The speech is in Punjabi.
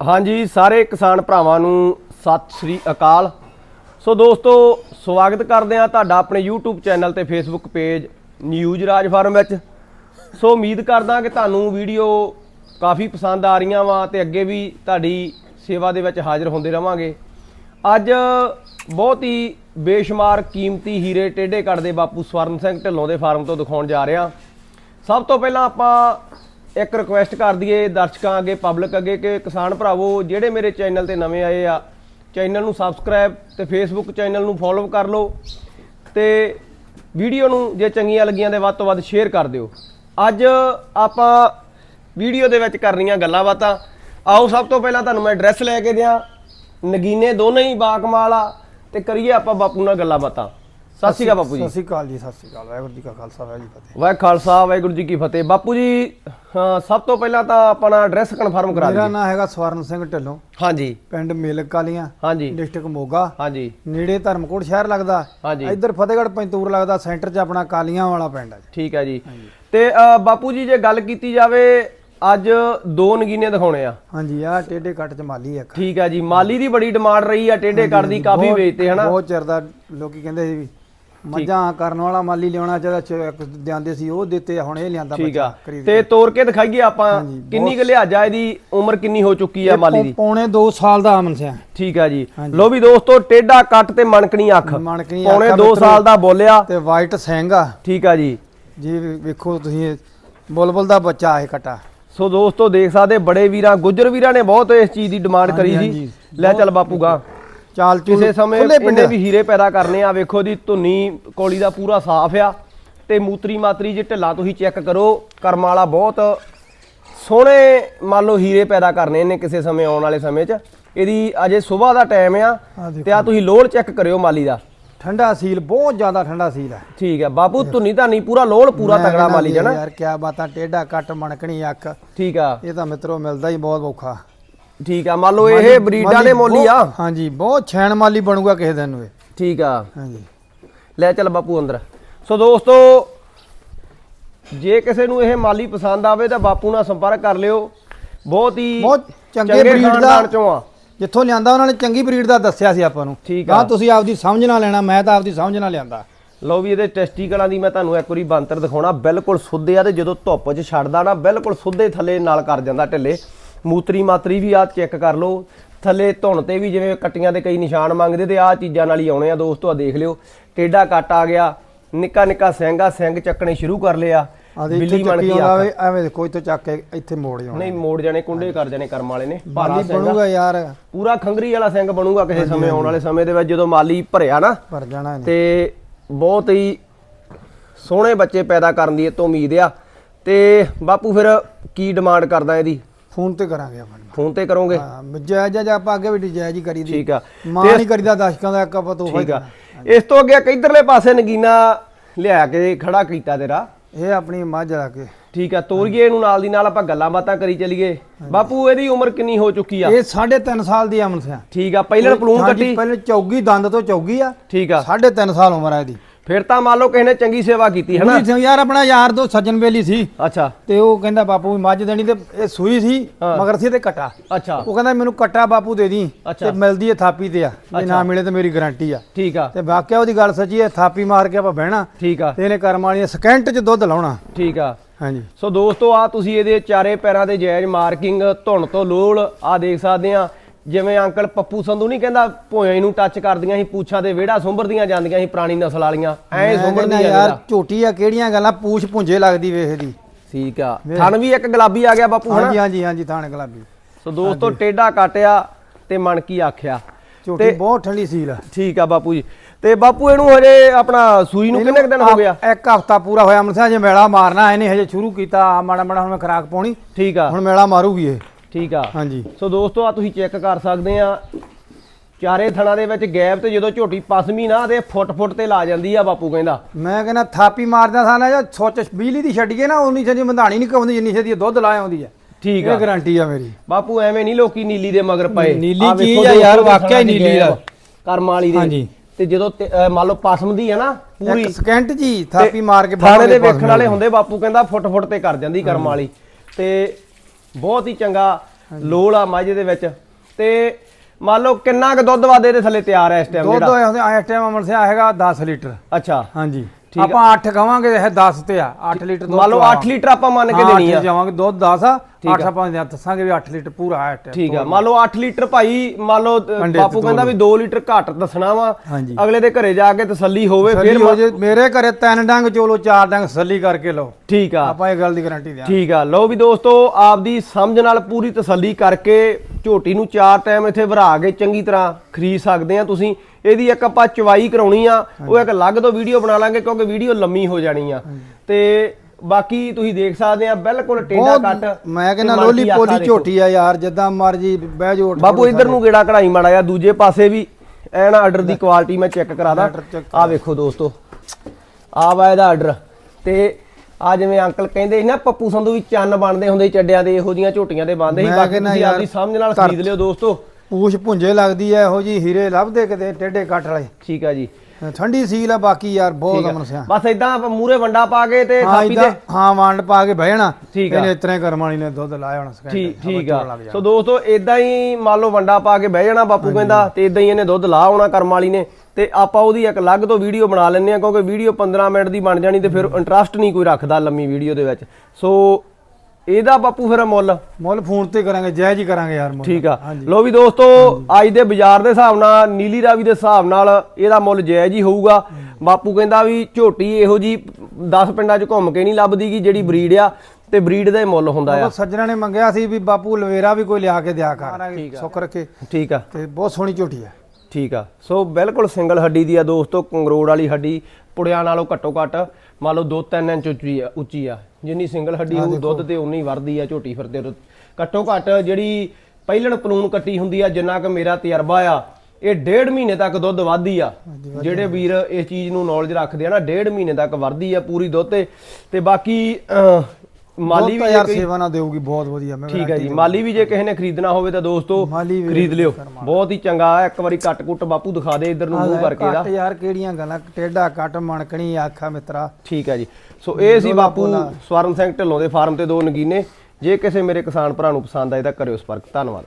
ਹਾਂਜੀ, ਸਾਰੇ ਕਿਸਾਨ ਭਰਾਵਾਂ ਨੂੰ ਸਤਿ ਸ੍ਰੀ ਅਕਾਲ। ਸੋ ਦੋਸਤੋ, ਸਵਾਗਤ ਕਰਦੇ ਆ ਤੁਹਾਡਾ ਆਪਣੇ YouTube ਚੈਨਲ ਤੇ Facebook ਪੇਜ ਨਿਊਜ਼ ਰਾਜ ਫਾਰਮ ਵਿੱਚ। ਸੋ ਉਮੀਦ ਕਰਦਾ ਕਿ ਤੁਹਾਨੂੰ ਵੀਡੀਓ ਕਾਫੀ ਪਸੰਦ ਆ ਰਹੀਆਂ ਵਾ ਤੇ ਅੱਗੇ ਵੀ ਤੁਹਾਡੀ ਸੇਵਾ ਦੇ ਵਿੱਚ ਹਾਜ਼ਰ ਹੁੰਦੇ ਰਵਾਂਗੇ। ਅੱਜ ਬਹੁਤ ਹੀ ਬੇਸ਼ੁਮਾਰ ਕੀਮਤੀ ਹੀਰੇ ਟੇਢੇ ਕੱਢਦੇ ਬਾਪੂ ਸਵਰਨ ਸਿੰਘ ਢਿੱਲੋਂ ਦੇ ਫਾਰਮ ਤੋਂ ਦਿਖਾਉਣ ਜਾ ਰਿਹਾ ਸਭ ਤੋਂ ਪਹਿਲਾਂ ਆਪਾਂ ਇੱਕ ਰਿਕੁਐਸਟ ਕਰ ਦਈਏ ਦਰਸ਼ਕਾਂ ਅੱਗੇ ਪਬਲਿਕ ਅੱਗੇ ਕਿ ਕਿਸਾਨ ਭਰਾਵੋ, ਜਿਹੜੇ ਮੇਰੇ ਚੈਨਲ ਤੇ ਨਵੇਂ ਆਏ ਆ ਚੈਨਲ ਨੂੰ ਸਬਸਕ੍ਰਾਈਬ ਤੇ ਫੇਸਬੁੱਕ ਚੈਨਲ ਨੂੰ ਫੋਲੋ ਕਰ ਲਓ ਤੇ ਵੀਡੀਓ ਨੂੰ ਜੇ ਚੰਗੀਆਂ ਲੱਗੀਆਂ ਤੇ ਵੱਧ ਤੋਂ ਵੱਧ ਸ਼ੇਅਰ ਕਰ ਦਿਓ। ਅੱਜ ਆਪਾਂ ਵੀਡੀਓ ਦੇ ਵਿੱਚ ਕਰਨੀਆਂ ਗੱਲਾਂ ਬਾਤਾਂ। ਆਓ, ਸਭ ਤੋਂ ਪਹਿਲਾਂ ਤੁਹਾਨੂੰ ਮੈਂ ਐਡਰੈਸ ਲੈ ਕੇ ਦਿਆਂ। ਨਗੀਨੇ ਦੋਨੇ ਹੀ ਬਾਕਮਾਲ ਆ ਤੇ ਕਰੀਏ ਆਪਾਂ ਬਾਪੂ ਨਾਲ ਗੱਲਾਂ ਬਾਤਾਂ। ਸਤਿ ਸ਼੍ਰੀ ਅਕਾਲ ਬਾਪੂ ਜੀ। ਸਤਿ ਸ਼੍ਰੀ ਅਕਾਲ ਜੀ ਸਤਿ ਸ਼੍ਰੀ ਅਕਾਲ ਵਾਹਿਗੁਰੂ ਜੀ ਕਾ ਖਾਲਸਾ ਵਾਹਿਗੁਰੂ ਜੀ ਕੀ ਫਤਿਹ। ਵਾਹਿ ਖਾਲਸਾ ਵਾਹਿਗੁਰੂ ਜੀ ਕੀ ਫਤਿਹ। ਬਾਪੂ ਜੀ ਸਭ ਤੋਂ ਪਹਿਲਾਂ ਤਾਂ ਆਪਣਾ ਐਡਰੈਸ ਕਨਫਰਮ ਕਰਾ ਮੇਰਾ ਦਿਓ ਨਾਮ ਹੈਗਾ ਸਵਰਨ ਸਿੰਘ ਢਿੱਲੋਂ। ਹਾਂਜੀ। ਪਿੰਡ ਮੇਲਕ ਕਾਲੀਆਂ ਹਾਂਜੀ। ਡਿਸਟ੍ਰਿਕਟ ਮੋਗਾ। ਹਾਂਜੀ। ਨੇੜੇ ਧਰਮਕੋਟ ਸ਼ਹਿਰ ਲੱਗਦਾ। ਹਾਂਜੀ। ਇੱਧਰ ਫਤਿਹਗੜ੍ਹ ਪੈਂਤੂਰ ਲੱਗਦਾ ਸੈਂਟਰ 'ਚ ਆਪਣਾ ਕਾਲੀਆਂ ਵਾਲਾ ਪਿੰਡ ਹੈ। ਠੀਕ ਹੈ ਜੀ। ਤੇ ਬਾਪੂ ਜੀ ਜੇ ਗੱਲ ਕੀਤੀ ਜਾਵੇ ਅੱਜ ਦੋ ਨਗੀਨੇ ਦਿਖਾਉਣੇ ਆ। ਹਾਂਜੀ ਆ ਟੇਡੇ ਕੱਟ ਚ ਮਾਲੀ ਇੱਕ। ਠੀਕ ਹੈ ਜੀ। ਮਾਲੀ ਦੀ ਬੜੀ ਡਿਮਾਂਡ ਰਹੀ ਆ ਟੇਢੇ ਕੱਢਦੀ ਕਾਫੀ ਬਹੁਤ- ਵੇਚਦੇ ਹਨਾ? ਬਹੁਤ ਚਿਰ ਦਾ ਲੋਕੀ ਕਹਿੰਦੇ ਸੀ ਵੀ ਮੱਝਾਂ ਕਰਨ ਵਾਲਾ ਮਾਲੀ ਲਿਆਉਣਾ ਚਾਹੀਦਾ ਚ- ਇੱਕ ਦਿਆਂਦੇ ਸੀ ਉਹ ਦਿੱਤੇ ਹੁਣ ਇਹ ਲਿਆਂਦਾ ਠੀਕ ਆ। ਤੇ ਤੋੜ ਕੇ ਦਿਖਾਈਏ ਆਪਾਂ ਕਿੰਨੀ ਕੁ ਲਿਹਾਜ਼ਾ ਇਹਦੀ ਉਮਰ ਕਿੰਨੀ ਹੋ ਚੁੱਕੀ ਆ ਮਾਲੀ ਦੀ? ਪੌਣੇ 2 ਸਾਲ ਦਾ ਅਮਨ ਸਿਆ। ਠੀਕ ਆ ਜੀ। ਲੋ ਵੀ ਦੋਸਤੋ ਟੇਢਾ ਕੱਟ ਤੇ ਮਣਕਣੀ ਅੱਖ। ਮਣਕਣੀ ਪੌਣੇ ਅੱਖ ਆ 2 ਮਿੱਤਰੋ। ਸਾਲ ਦਾ ਬੋਲਿਆ। ਤੇ ਵਾਈਟ ਸਿੰਘ ਆ। ਠੀਕ ਆ ਜੀ। ਜੀ ਵੇਖੋ ਤੁਸੀਂ ਬੁਲਬੁਲ ਦਾ ਬੱਚਾ ਇਹ ਕਟਾ। ਸੋ ਦੋਸਤੋ ਦੇਖ ਸਕਦੇ ਬੜੇ ਵੀਰਾਂ ਗੁੱਜਰ ਵੀਰਾਂ ਨੇ ਬਹੁਤ ਇਸ ਚੀਜ਼ ਦੀ ਡਿਮਾਂਡ ਕਰੀ ਸੀ। ਲੈ ਚੱਲ ਬਾਪੂ ਗਾ ਚਾਲ ਚੂਲ ਕਿਸੇ ਸਮੇਂ ਖੁੱਲੇ ਇਹਨੇ ਵੀ ਹੀਰੇ ਪੈਦਾ ਕਰਨੇ ਆ ਵੇਖੋ ਦੀ ਧੁੰਨੀ ਕੋਲੀ ਦਾ ਪੂਰਾ ਸਾਫ਼ ਆ ਤੇ ਮੂਤਰੀ ਮਾਤਰੀ ਜੇ ਢਿੱਲਾ ਤੁਸੀਂ ਚੈੱਕ ਕਰੋ ਕਰਮ ਵਾਲਾ ਬਹੁਤ ਸੋਹਣੇ ਮੰਨ ਲਓ ਹੀਰੇ ਪੈਦਾ ਕਰਨੇ ਇਹਨੇ ਕਿਸੇ ਸਮੇਂ ਆਉਣ ਵਾਲੇ ਸਮੇਂ 'ਚ। ਇਹਦੀ ਅਜੇ ਸਵੇਰ ਦਾ ਟਾਈਮ ਆ ਆਹ ਦੇਖੋ। ਤੇ ਆ ਤੁਸੀਂ ਲੋਲ ਚੈੱਕ ਕਰਿਓ ਮਾਲੀ ਦਾ। ਠੰਡਾ ਸੀਲ ਬਹੁਤ ਜ਼ਿਆਦਾ ਠੰਡਾ ਸੀਲ ਹੈ ਠੀਕ ਹੈ ਬਾਪੂ ਧੁੰਨੀ ਧਾਨੀ ਪੂਰਾ ਲੋਲ ਪੂਰਾ ਮੈਂ ਤਗੜਾ ਕਹਿੰਦਾ ਮਾਲੀ ਜਣਾ। ਯਾਰ ਕੀ ਬਾਤਾਂ ਟੇਡਾ ਕੱਟ ਮਣਕਣੀ ਅੱਖ। ਠੀਕ ਆ। ਇਹ ਤਾਂ ਮਿੱਤਰੋ ਮਿਲਦਾ ਹੀ ਬਹੁਤ ਔਖਾ। ਠੀਕ ਆ ਮੰਨ ਲਓ ਇਹ ਬਰੀਡਾਂ ਦੇ ਮੋਲੀ ਆ। ਹਾਂਜੀ ਬਹੁਤ ਛੈਣ ਮਾਲੀ ਬਣੂਗਾ ਕਿਸੇ ਦਿਨ ਨੂੰ ਇਹ ਠੀਕ ਆ। ਹਾਂਜੀ। ਲੈ ਚੱਲ ਬਾਪੂ ਅੰਦਰ। ਸੋ ਦੋਸਤੋ ਜੇ ਕਿਸੇ ਨੂੰ ਇਹ ਮਾਲੀ ਪਸੰਦ ਆਵੇ ਤਾਂ ਬਾਪੂ ਨਾਲ ਸੰਪਰਕ ਕਰ ਲਿਓ। ਬਹੁਤ ਹੀ ਬਹੁਤ ਚੰਗੇ breed ਦਾ- ਚੋਂ ਆ। ਜਿੱਥੋਂ ਲਿਆਂਦਾ ਉਹਨਾਂ ਨੇ ਚੰਗੀ ਬਰੀਡ ਦਾ ਦੱਸਿਆ ਸੀ ਆਪਾਂ ਨੂੰ। ਠੀਕ ਆ। ਹਾਂ ਤੁਸੀਂ ਆਪਦੀ ਸਮਝ ਨਾਲ ਲੈਣਾ ਮੈਂ ਤਾਂ ਆਪਦੀ ਸਮਝ ਨਾਲ ਲਿਆਂਦਾ। ਲਓ ਵੀ ਇਹਦੇ ਟੈਸਟੀਕਲਾਂ ਦੀ ਮੈਂ ਤੁਹਾਨੂੰ ਇੱਕ ਵਾਰੀ ਬੰਤਰ ਦਿਖਾਉਣਾ। ਬਿਲਕੁਲ ਸੁੱਧੇ ਆ ਤੇ ਜਦੋਂ ਧੁੱਪ 'ਚ ਛੱਡਦਾ ਨਾ ਬਿਲਕੁਲ ਸੁੱਧੇ ਥੱਲੇ ਨਾਲ ਕਰ ਜਾਂਦਾ ਢਿੱਲੇ। ਮੂਤਰੀ ਮਾਤਰੀ ਵੀ ਆ ਚੈੱਕ ਕਰ ਲਓ। ਥੱਲੇ ਧੁਣ ਤੇ ਵੀ ਜਿਵੇਂ ਕੱਟੀਆਂ ਦੇ ਕਈ ਨਿਸ਼ਾਨ ਮੰਗਦੇ ਤੇ ਆਹ ਚੀਜ਼ਾਂ ਨਾਲ ਹੀ ਆਉਣੇ ਆ ਦੋਸਤੋ ਆ ਦੇਖ ਲਿਓ। ਟੇਡਾ ਕੱਟ ਆ ਗਿਆ ਨਿੱਕਾ ਨਿੱਕਾ ਸਿੰਘ ਆ ਸਿੰਘ ਚੱਕਣੇ ਸ਼ੁਰੂ ਕਰ ਲਿਆ। ਬਿੱਲੀ ਬਣ ਚੱਕੀ ਗਈ ਆਉਂਦਾ ਅੱਖ ਵੇ ਐਵੇਂ ਦੇਖੋ ਇੱਥੋਂ ਚੱਕ ਕੇ ਇੱਥੇ ਮੋੜ ਜਾਣਾ ਨਹੀਂ ਮੋੜ ਜਾਣੇ ਕੁੰਡੇ ਕਰ ਜਾਣੇ ਕਰਮ ਵਾਲੇ ਨੇ ਮਾਲੀ ਆ। ਬਣੂਗਾ ਯਾਰ। ਪੂਰਾ ਖੰਗਰੀ ਵਾਲਾ ਸਿੰਘ ਬਣੂਗਾ ਕਿਸੇ ਸਮੇਂ ਆਉਣ ਵਾਲੇ ਸਮੇਂ ਦੇ ਵਿੱਚ ਜਦੋਂ ਮਾਲੀ ਭਰਿਆ ਨਾ ਭਰ ਜਾਣਾ ਇਹਨੇ। ਤੇ ਬਹੁਤ ਹੀ ਸੋਹਣੇ ਬੱਚੇ ਪੈਦਾ ਕਰਨ ਦੀ ਇਹ ਤੋਂ ਉਮੀਦ ਆ। ਤੇ ਬਾਪੂ ਫਿਰ ਕੀ ਡਿਮਾਂਡ ਕਰਦਾ ਇਹਦੀ? ਫੋਨ ਤੇ ਕਰਾਂਗੇ ਆਪਾਂ ਫੋਨ ਤੇ ਕਰੋਗੇ? ਹਾਂ ਜਾਇਜ਼ ਜਾਂ ਆਪਾਂ ਅੱਗੇ ਵੀ ਜਾਇਜ਼ ਹੀ ਕਰੀਦੀ। ਠੀਕ ਆ। ਮਾਂ ਨਹੀਂ ਕਰੀਦਾ ਦਸ਼ਕਾਂ ਦਾ ਇੱਕ ਆਪਾਂ ਤੋਹਫਾ ਠੀਕ ਆ। ਇਸ ਤੋਂ ਅੱਗੇ ਇੱਕ ਇਧਰਲੇ ਪਾਸੇ ਨਗੀਨਾ ਲਿਆ ਕੇ ਖੜਾ ਕੀਤਾ ਤੇਰਾ। ਇਹ ਆਪਣੀ ਮੱਝ ਲਾ ਕੇ। ਠੀਕ ਆ ਤੋਰੀਏ ਇਹਨੂੰ ਨਾਲ ਦੀ ਨਾਲ ਆਪਾਂ ਗੱਲਾਂ ਬਾਤਾਂ ਕਰੀ ਚੱਲੀਏ। ਬਾਪੂ ਇਹਦੀ ਉਮਰ ਕਿੰਨੀ ਹੋ ਚੁੱਕੀ ਆ? ਇਹ 3.5 ਸਾਲ ਦੀ ਅਮਨ ਸਿਆ ਠੀਕ ਆ ਪਹਿਲਾਂ ਪਲੂਨ ਕੱਟੀ ਪਹਿਲੇ ਚੌਗੀ ਦੰਦ ਤੋਂ ਚੌਗੀ ਆ। ਠੀਕ ਆ। 3.5 ਸਾਲ ਉਮਰ ਆ ਇਹਦੀ। ਫਿਰ ਤਾਂ ਮੰਨ ਲਓ ਕਿਸੇ ਨੇ ਚੰਗੀ ਸੇਵਾ ਕੀਤੀ ਹੈ ਨਾ? ਪੂਰੀ ਸਿੰਘ ਯਾਰ ਆਪਣਾ ਯਾਰ ਦੋ ਸੱਜਣ ਬੇਲੀ ਸੀ। ਅੱਛਾ। ਤੇ ਉਹ ਕਹਿੰਦਾ ਬਾਪੂ ਵੀ ਮੱਝ ਦੇਣੀ ਤੇ ਇਹ ਸੂਈ ਸੀ। ਮਗਰ ਸੀ ਤੇ ਕਟਾ। ਅੱਛਾ। ਉਹ ਕਹਿੰਦਾ ਮੈਨੂੰ ਕਟਾ ਬਾਪੂ ਦੇ ਦੀ। ਤੇ ਮਿਲਦੀ ਹੈ ਥਾਪੀ ਤੇ ਆ। ਜੇ ਨਾ ਮਿਲੇ ਤੇ ਮੇਰੀ ਗਾਰੰਟੀ ਆ। ਠੀਕ ਆ। ਤੇ ਵਾਕਿਆ ਉਹਦੀ ਗੱਲ ਸੱਚੀ ਹੈ ਥਾਪੀ ਮਾਰ ਕੇ ਆਪਾਂ ਬਹਿਣਾ। ਠੀਕ ਆ। ਤੇ ਇਹਨੇ ਕਰਮ ਵਾਲੀਆਂ ਸਕਿੰਟ 'ਚ ਦੁੱਧ ਲਾਉਣਾ। ਠੀਕ ਆ। ਹਾਂਜੀ। ਸੋ ਦੋਸਤੋ ਆ ਤੁਸੀਂ ਇਹਦੇ ਚਾਰੇ ਪੈਰਾਂ ਦੇ ਜਾਇਜ਼ ਮਾਰਕਿੰਗ ਧੁਣ ਤੋਂ ਲੋਲ ਆ ਦੇਖ ਸਕਦੇ ਆ। ਜਿਵੇਂ ਅੰਕਲ ਪੱਪੂ ਸੰਧੂ ਨਹੀਂ ਕਹਿੰਦਾ ਭੋਏ ਨੂੰ ਟੱਚ ਕਰਦੀਆਂ ਸੀ ਪੂਛਾਂ ਦੇ ਵਿਹੜਾ ਸੁੰਬਰਦੀਆਂ ਜਾਂਦੀਆਂ ਸੀ ਪੁਰਾਣੀ ਨਸਲ ਵਾਲੀਆਂ ਐ ਸੁੰਬਰਦੀਆਂ ਯਾਰ ਝੋਟੀ ਆ ਕਿਹੜੀਆਂ ਗੱਲਾਂ ਪੂਛ ਪੁੰਝੇ ਲੱਗਦੀ ਵੇਖਦੀ ਠੀਕ ਆ। ਥਣ ਵੀ ਇੱਕ ਗੁਲਾਬੀ ਆ ਗਿਆ ਬਾਪੂ ਹਾਂਜੀ ਹਾਂਜੀ ਹਾਂਜੀ ਥਾਣੇ ਗੁਲਾਬੀ। ਸੋ ਦੋਸਤੋ ਟੇਡਾ ਕਾਟਿਆ ਤੇ ਮਣਕੀ ਆਖਿਆ। ਝੋਟੀ ਬਹੁਤ ਠੰਡੀ ਸੀਲ ਆ। ਠੀਕ ਆ ਬਾਪੂ ਜੀ। ਤੇ ਬਾਪੂ ਇਹਨੂੰ ਹਜੇ ਆਪਣਾ ਸੂਈ ਨੂੰ ਕਿੰਨੇ ਕੁ ਦਿਨ ਹੋ ਗਿਆ? ਇੱਕ ਹਫਤਾ ਪੂਰਾ ਹੋਇਆ ਮਨਸਾ ਜੇ ਮੇਲਾ ਮਾਰਨਾ ਇਹਨੇ ਹਜੇ ਸ਼ੁਰੂ ਕੀਤਾ ਮਾੜਾ ਮਾੜਾ ਹੁਣ ਮੈਂ ਖਰਾਕ ਪਾਉਣੀ। ਠੀਕ ਆ। ਹੁਣ ਮੇਲਾ ਮਾਰੂਗੀ ਇਹ। ਠੀਕ ਆ? ਹਾਂਜੀ। ਸੋ ਦੋਸਤੋ ਆ ਤੁਸੀਂ ਚੈੱਕ ਕਰ ਸਕਦੇ ਆ। ਚਾਰੇ ਥਣਾ ਦੇ ਵਿੱਚ ਗੈਪ ਤੇ ਜਦੋਂ ਝੋਟੀ ਪਸਮੀ ਨਾ ਤੇ ਫੁੱਟ ਫੁੱਟ ਤੇ ਲਾ ਜਾਂਦੀ ਆ ਬਾਪੂ ਕਹਿੰਦਾ। ਮੈਂ ਕਹਿੰਦਾ ਥਾਪੀ ਮਾਰਦਾ ਸਾਨਾ ਜਾਂ ਸੋਚ ਬਿਜਲੀ ਦੀ ਛੱਡੀਏ ਨਾ ਉਨੀ ਛੇਤੀ ਮੰਧਾਣੀ ਨਹੀਂ ਕਉਂਦੀ ਜਿੰਨੀ ਛੇਤੀ ਦੁੱਧ ਲਾ ਆਉਂਦੀ ਹੈ ਠੀਕ ਇਹ ਆ। ਗਾਰੰਟੀ ਆ ਮੇਰੀ। ਬਾਪੂ ਐਵੇਂ ਨਹੀਂ ਲੋਕੀ ਨੀਲੀ ਦੇ ਮਗਰ ਪਏ। ਨੀਲੀ ਚੀਜ਼ ਆ ਯਾਰ, ਵਾਕਿਆ ਹੀ ਦੀ ਨੀਲੀ ਦਾ। ਕਰਮ ਵਾਲੀ ਦੇ। ਹਾਂਜੀ। ਤੇ ਜਦੋਂ ਮੰਨ ਲਓ ਪਸਮ ਦੀ ਹੈ ਨਾ ਪੂਰੀ। ਇੱਕ ਸਕਿੰਟ ਜੀ ਥਾਪੀ ਮਾਰ ਕੇ ਥਾਣੇ ਦੇ ਵੇਖਣ ਵਾਲੇ ਹੁੰਦੇ ਬਾਪੂ ਕਹਿੰਦਾ ਫੁੱਟ ਫੁੱਟ ਤੇ ਕਰ ਜਾਂਦੀ ਕਰਮ ਵਾਲੀ। ਤੇ ਬਹੁਤ ਹੀ ਚੰਗਾ ਲੋਲ ਆ ਮੱਝ ਦੇ ਵਿੱਚ। ਤੇ ਮੰਨ ਲਓ ਕਿੰਨਾ ਕੁ ਦੁੱਧ ਵਾਦੇ ਦੇ ਥੱਲੇ ਤਿਆਰ ਹੈ ਇਸ ਟਾਈਮ ਦੁੱਧ ਹੋਇਆ ਇਸ ਟਾਈਮ ਅਮਰ ਸਿਆ ਹੈਗਾ 10 ਲੀਟਰ। ਅੱਛਾ। ਹਾਂਜੀ। ਆਪਾਂ 8 ਕਵਾਂਗੇ ਇਹ 10 ਤੇ ਆ 8 ਲੀਟਰ ਦੁੱਧ ਮੰਨ ਲਓ 8 ਲੀਟਰ ਆਪਾਂ ਮੰਨ ਕੇ ਦੇਣੀ ਆ। ਜਾਵਾਂਗੇ ਦੁੱਧ 10 ਆ ਠੀਕ 8 ਆਪਾਂ ਦੱਸਾਂਗੇ ਵੀ 8 ਲੀਟਰ ਪੂਰਾ ਹੈ ਠੀਕ ਆ। ਮੰਨ ਲਓ 8 ਲੀਟਰ ਭਾਈ ਮੰਨ ਲਓ ਬਾਪੂ ਕਹਿੰਦਾ ਵੀ 2 ਲੀਟਰ ਘੱਟ ਦੱਸਣਾ ਵਾ। ਅਗਲੇ ਦੇ ਘਰੇ ਜਾ ਕੇ ਤਸੱਲੀ ਹੋਵੇ ਫਿਰ ਮੇਰੇ ਘਰੇ ਤਿੰਨ ਡੰਗ ਚੋਲੋ ਚਾਰ ਡੰਗ ਸੱਲੀ ਕਰਕੇ ਲਓ। ਠੀਕ ਆ। ਆਪਾਂ ਇਹ ਗੱਲ ਦੀ ਗਾਰੰਟੀ ਦਿਆਂ ਠੀਕ ਆ। ਲਓ ਵੀ ਦੋਸਤੋ ਆਪਦੀ ਸਮਝ ਨਾਲ ਪੂਰੀ ਤਸੱਲੀ ਕਰਕੇ ਝੋਟੀ ਨੂੰ ਚਾਰ ਟਾਈਮ ਇੱਥੇ ਭਰਾ ਕੇ ਚੰਗੀ ਤਰ੍ਹਾਂ ਖਰੀਦ ਸਕਦੇ ਆ ਤੁਸੀਂ। ਇਹਦੀ ਇੱਕ ਆਪਾਂ ਚਵਾਈ ਕਰਾਉਣੀ ਆ। ਉਹ ਇੱਕ ਅਲੱਗ ਤੋਂ ਵੀਡੀਓ ਬਣਾ ਲਾਂਗੇ ਕਿਉਂਕਿ ਵੀਡੀਓ ਲੰਮੀ ਹੋ ਜਾਣੀ ਆ। ਤੇ ਬਾਕੀ ਤੁਸੀਂ ਦੇਖ ਸਕਦੇ ਆ ਬਿਲਕੁਲ ਟੇਡਾ ਕੱਟ ਮੈਂ ਕਹਿੰਦਾ ਲੋਲੀ ਪੋਲੀ। ਝੋਟੀ ਆ ਯਾਰ ਜਿੱਦਾਂ ਮਰਜ਼ੀ ਬਹਿ ਜੋ ਬਾਪੂ ਇੱਧਰ ਨੂੰ ਗੇੜਾ ਕਢਾਈ ਮਾੜਾ ਆ ਦੂਜੇ ਪਾਸੇ ਵੀ ਐਨ ਆਰਡਰ ਦੀ ਕੁਆਲਿਟੀ ਮੈਂ ਚੈੱਕ ਕਰਾਦਾ ਆ ਵੇਖੋ ਦੋਸਤੋ ਆ ਵਾ ਇਹਦਾ ਆਰਡਰ ਤੇ ਆ ਜਿਵੇਂ ਅੰਕਲ ਕਹਿੰਦੇ ਸੀ ਨਾ ਪੱਪੂ ਸੰਧੂ ਵੀ ਚੰਨ ਬਣਦੇ ਹੁੰਦੇ ਚੱਡਿਆਂ ਦੇ ਇਹੋ ਜੀਆਂ ਝੋਟੀਆਂ ਦੇ ਬਣਦੇ ਸੀ। ਬਾਕੀ ਤੁਸੀਂ ਆਪਦੀ ਸਮਝ ਨਾਲ ਖਰੀਦ ਲਿਓ ਦੋਸਤੋ। ਪੂਛ ਭੁੰਜੇ ਲੱਗਦੀ ਐ ਇਹੋ ਜੀ ਹੀਰੇ ਲੱਭਦੇ ਕਿਤੇ ਟੇਡੇ ਕੱਟ ਵਾਲੇ। ਠੀਕ ਆ ਜੀ। ਠੰਡੀ ਸੀਲ ਆ ਬਾਕੀ ਯਾਰ ਬਹੁਤ ਅਮਨ ਸਿਆ। ਬਸ ਇਦਾਂ ਮੂਰੇ ਵੰਡਾ ਪਾ ਕੇ ਤੇ ਥਾਪੀ ਤੇ ਹਾਂ ਵੰਡ ਪਾ ਕੇ ਬਹਿ ਜਾਣਾ। ਇਹਨੇ ਇਤਨੇ ਕਰਮ ਵਾਲੀ ਨੇ ਦੁੱਧ ਲਾਇਆ ਹੋਣਾ ਠੀਕ ਠੀਕ ਆ। ਸੋ ਦੋਸਤੋ ਇਦਾਂ ਹੀ ਮੰਨ ਲਓ ਵੰਡਾ ਪਾ ਕੇ ਬਹਿ ਜਾਣਾ ਬਾਪੂ ਕਹਿੰਦਾ ਤੇ ਇਦਾਂ ਹੀ ਇਹਨੇ ਦੁੱਧ ਲਾ ਆਉਣਾ ਕਰਮ ਵਾਲੀ ਨੇ। ਤੇ ਆਪਾਂ ਉਹਦੀ ਇੱਕ ਅਲੱਗ ਤੋਂ ਵੀਡੀਓ ਬਣਾ ਲੈਂਦੇ ਆ ਕਿਉਂਕਿ ਵੀਡੀਓ 15 ਮਿੰਟ ਦੀ ਬਣ ਜਾਣੀ ਤੇ ਫਿਰ ਇੰਟਰਸਟ ਨਹੀਂ ਕੋਈ ਰੱਖਦਾ ਲੰਮੀ ਵੀਡੀਓ ਦੇ ਵਿੱਚ। ਸੋ ਇਹਦਾ ਬਾਪੂ ਫਿਰ ਮੁੱਲ? ਮੁੱਲ ਫੋਨ ਤੇ ਕਰਾਂਗੇ ਜਾਇਜ਼ ਹੀ ਕਰਾਂਗੇ ਯਾਰ ਮੁੱਲ। ਠੀਕ ਆ। ਹਾਂਜੀ। ਲੋ ਵੀ ਦੋਸਤੋ ਅੱਜ ਦੇ ਬਾਜ਼ਾਰ ਦੇ ਹਿਸਾਬ ਨਾਲ ਨੀਲੀ ਰਾਵੀ ਦੇ ਹਿਸਾਬ ਨਾਲ ਇਹਦਾ ਮੁੱਲ ਜਾਇਜ਼ ਹੀ ਹੋਊਗਾ। ਬਾਪੂ ਕਹਿੰਦਾ ਵੀ ਝੋਟੀ ਇਹੋ ਜੀ 10 ਪਿੰਡਾਂ 'ਚ ਘੁੰਮ ਕੇ ਨਹੀਂ ਲੱਭਦੀ ਗੀ ਜਿਹੜੀ ਬਰੀਡ ਆ ਤੇ ਬਰੀਡ ਦਾ ਹੀ ਮੁੱਲ ਹੁੰਦਾ ਆ। ਉਹ ਸੱਜਣਾ ਨੇ ਮੰਗਿਆ ਸੀ ਵੀ ਬਾਪੂ ਲਵੇਰਾ ਵੀ ਕੋਈ ਲਿਆ ਕੇ ਦਿਆ ਕਰ। ਸੁੱਖ ਰੱਖੇ। ਠੀਕ ਆ। ਤੇ ਬਹੁਤ ਸੋਹਣੀ ਝੋਟੀ ਆ। ਠੀਕ ਆ। ਸੋ ਬਿਲਕੁਲ ਸਿੰਗਲ ਹੱਡੀ ਦੀ ਆ ਦੋਸਤੋ ਕੰਗਰੋੜ ਵਾਲੀ ਹੱਡੀ। ਪੁੜਿਆਂ ਨਾਲੋਂ ਘੱਟੋ ਘੱਟ ਮੰਨ ਲਓ 2-3 ਇੰਚ ਉੱਚੀ ਆ ਉੱਚੀ ਆ। ਜਿੰਨੀ ਸਿੰਗਲ ਹੱਡੀ ਹੋਊ ਦੁੱਧ ਤੇ ਉਨੀ ਵਰਦੀ ਆ ਝੋਟੀ ਫਿਰਦੇ ਘੱਟੋ ਘੱਟ ਜਿਹੜੀ ਪਹਿਲਣ ਪਲੂਣ ਕੱਟੀ ਹੁੰਦੀ ਆ ਜਿੰਨਾ ਕੁ ਮੇਰਾ ਤਜਰਬਾ ਆ ਇਹ ਡੇਢ ਮਹੀਨੇ ਤੱਕ ਦੁੱਧ ਵੱਧਦੀ ਆ। ਜਿਹੜੇ ਵੀਰ ਇਸ ਚੀਜ਼ ਨੂੰ ਨੌਲੇਜ ਰੱਖਦੇ ਆ ਨਾ ਡੇਢ ਮਹੀਨੇ ਤੱਕ ਵੱਧਦੀ ਆ ਪੂਰੀ ਦੁੱਧ ਤੇ। ਤੇ ਬਾਕੀ ਮਾਲੀ ਵੀ ਯਾਰ ਸੇਵਾ ਨਾ ਦੇਊਗੀ ਬਹੁਤ ਵਧੀਆ ਮੈਂ ਠੀਕ ਹੈ ਜੀ ਮਾਲੀ ਵੀ ਜੇ ਕਿਸੇ ਨੇ ਖਰੀਦਣਾ ਹੋਵੇ ਤਾਂ ਦੋਸਤੋ ਖਰੀਦ ਲਿਓ। ਬਹੁਤ ਹੀ ਚੰਗਾ ਹੈ ਇੱਕ ਵਾਰੀ ਕੱਟ ਕੁੱਟ ਬਾਪੂ ਦਿਖਾ ਦੇ ਇੱਧਰ ਨੂੰ ਮੂੰਹ ਕਰਕੇ ਕੱਟ ਯਾਰ ਕਿਹੜੀਆਂ ਗੱਲਾਂ ਟੇਡਾ ਕੱਟ ਮਣਕਣੀ ਆਖਾ ਮਿੱਤਰਾ। ਠੀਕ ਹੈ ਜੀ। ਸੋ ਇਹ ਸੀ ਬਾਪੂ ਸਵਰਨ ਸਿੰਘ ਢਿੱਲੋਂ ਦੇ ਫਾਰਮ ਤੇ ਦੋ ਨਗੀਨੇ। ਜੇ ਕਿਸੇ ਮੇਰੇ ਕਿਸਾਨ ਭਰਾ ਨੂੰ ਪਸੰਦ ਆਏ ਤਾਂ ਕਰਿਓ ਸੰਪਰਕ। ਧੰਨਵਾਦ।